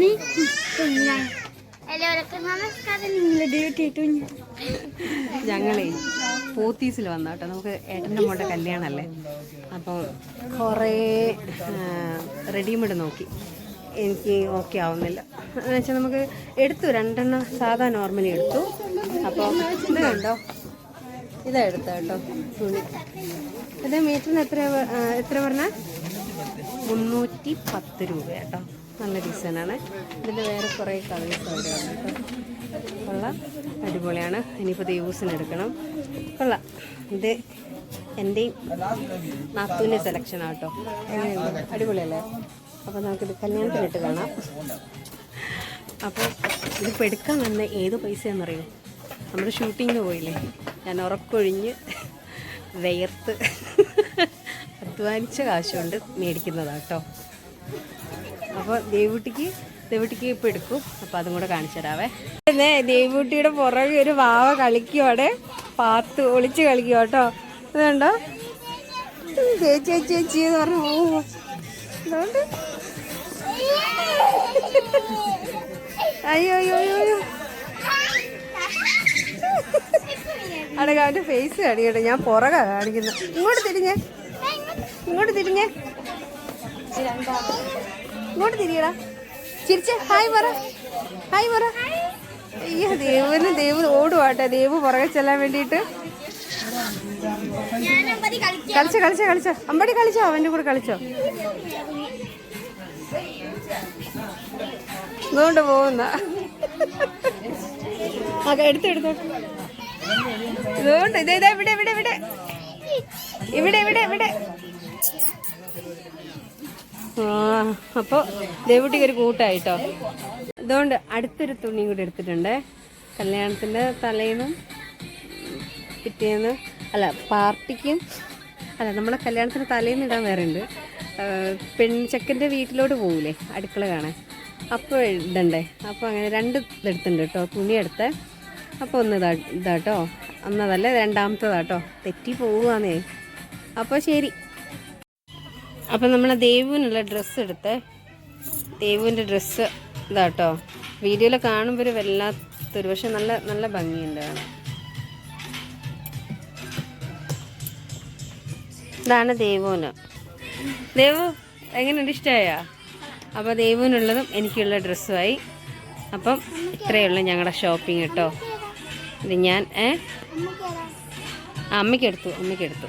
നീ ഡ്യൂട്ടി ഞങ്ങളേ പോത്തീസിൽ വന്ന കേട്ടോ. നമുക്ക് ഏട്ടന്റെ മോളുടെ കല്യാണമല്ലേ? അപ്പോൾ കുറേ റെഡിമെയ്ഡ് നോക്കി. എനിക്ക് ഓക്കെ ആവുന്നില്ല. എന്ന് വെച്ചാൽ നമുക്ക് എടുത്തു രണ്ടെണ്ണം സാധാ നോർമലി എടുത്തു. അപ്പോൾ ഇത് കണ്ടോ ഇതാ എടുത്ത കേട്ടോ തുണി. ഇത് മീറ്ററിന് എത്ര എത്ര പറഞ്ഞാൽ മുന്നൂറ്റി പത്ത് രൂപ കേട്ടോ. നല്ല ഡിസൈനാണ്. ഇതിന്റെ വേറെ കുറേ കളേഴ്സ് അവിടെ ഉള്ള അടിപൊളിയാണ്. ഇനിയിപ്പോൾ യൂസിന് എടുക്കണം. കൊള്ളാം. ഇത് എന്റെയും നാത്തൂന്റെ സെലക്ഷൻ ആട്ടോ അടിപൊളിയല്ലേ? അപ്പോൾ നമുക്കിത് കല്യാണത്തിനിട്ട് കാണാം. അപ്പോൾ ഇതിപ്പോൾ എടുക്കാൻ വന്ന ഏത് പൈസയാണെന്നറിയോ? നമ്മൾ ഷൂട്ടിങ്ങിന് പോയില്ലേ? ഞാൻ ഉറക്കൊഴിഞ്ഞ് വെയർത്ത് അധ്വാനിച്ച കാശുകൊണ്ട് മേടിക്കുന്നതാട്ടോ അപ്പോൾ ദേവൂട്ടിക്ക് ദേവൂട്ടിക്ക് ഇപ്പോൾ എടുക്കും. അപ്പോൾ അതും കൂടെ കാണിച്ചു തരാവേ. പിന്നെ ദേവുട്ടിയുടെ പുറകെ ഒരു വാവ കളിക്കുവാടെ പാത്ത് ഒളിച്ച് കളിക്കുക കേട്ടോ. അതുകൊണ്ടോ കണ്ടോ? ചേച്ചി ചേച്ചി ചേച്ചി എന്ന് പറഞ്ഞു. പോവുക അതുകൊണ്ട് അയ്യോ അയ്യോ അയ്യോ അടക്ക അവന്റെ ഫേസ് കാണിക്കട്ടെ. ഞാൻ പുറകാ കാണിക്കുന്നത്. ഇങ്ങോട്ട് തിരിഞ്ഞേ. ഇങ്ങോട്ട് തിരിഞ്ഞേ. ഇങ്ങോട്ട് തിരിയടാ. ചിരിച്ച്. ഹായ് പറ. ഹായ് പറ. അയ്യോ ദേവന് ദേവ് ഓടുവാട്ടെ. ദേവ് പുറകെ ചെല്ലാൻ വേണ്ടിയിട്ട്. കളിച്ചോ കളിച്ചോ കളിച്ചോ. അമ്പടി കളിച്ചോ അവന്റെ കൂടെ കളിച്ചോ. ഇതുകൊണ്ട് പോകുന്ന. ആ എടുത്തു എടുത്തു. ഇതുകൊണ്ട് ഇതേ ഇതാ ഇവിടെ ഇവിടെ ഇവിടെ. ഇവിടെ ഇവിടെ ഇവിടെ. ആ അപ്പോൾ ദേവുട്ടിക്ക് ഒരു കൂട്ടായിട്ടോ. അതുകൊണ്ട് അടുത്തൊരു തുണിയും കൂടി എടുത്തിട്ടുണ്ട്. കല്യാണത്തിന്റെ തലേന്നും പിറ്റേന്ന് അല്ല പാർട്ടിക്കും അല്ല നമ്മളെ കല്യാണത്തിന് തലേന്ന് ഇടാൻ വേറെ ഉണ്ട്. പെൺ ചെക്കന്റെ വീട്ടിലോട്ട് പോകൂലേ അടുക്കള കാണാൻ. അപ്പോൾ ഇടണ്ടേ? അപ്പോൾ അങ്ങനെ രണ്ട് ഇതെടുത്തിട്ടുണ്ട് കേട്ടോ തുണി എടുത്ത്. അപ്പോൾ ഒന്ന് ഇതാ ഇതാട്ടോ. ഒന്നതല്ല രണ്ടാമത്തതാട്ടോ. തെറ്റി പോവുകയാണേ അപ്പോൾ ശരി. അപ്പം നമ്മൾ ദേവുവിനുള്ള ഡ്രസ്സ് എടുത്ത്. ദേവുവിന്റെ ഡ്രസ്സ് ഇതാട്ടോ. വീഡിയോയിൽ കാണുമ്പോൾ ഒരു വല്ലാത്തൊരു പക്ഷെ നല്ല നല്ല ഭംഗിയുണ്ട് ഇതാണ് ദേവുവിന്. ദേവു എങ്ങനെയുണ്ട്? ഇഷ്ടമായ അപ്പോൾ ദേവുവിനുള്ളതും എനിക്കുള്ള ഡ്രസ്സുമായി അപ്പം ഉള്ളൂ ഞങ്ങളുടെ ഷോപ്പിംഗ് കേട്ടോ. ഇത് ഞാൻ ഏ? അമ്മയ്ക്കെടുത്തു അമ്മയ്ക്കെടുത്തു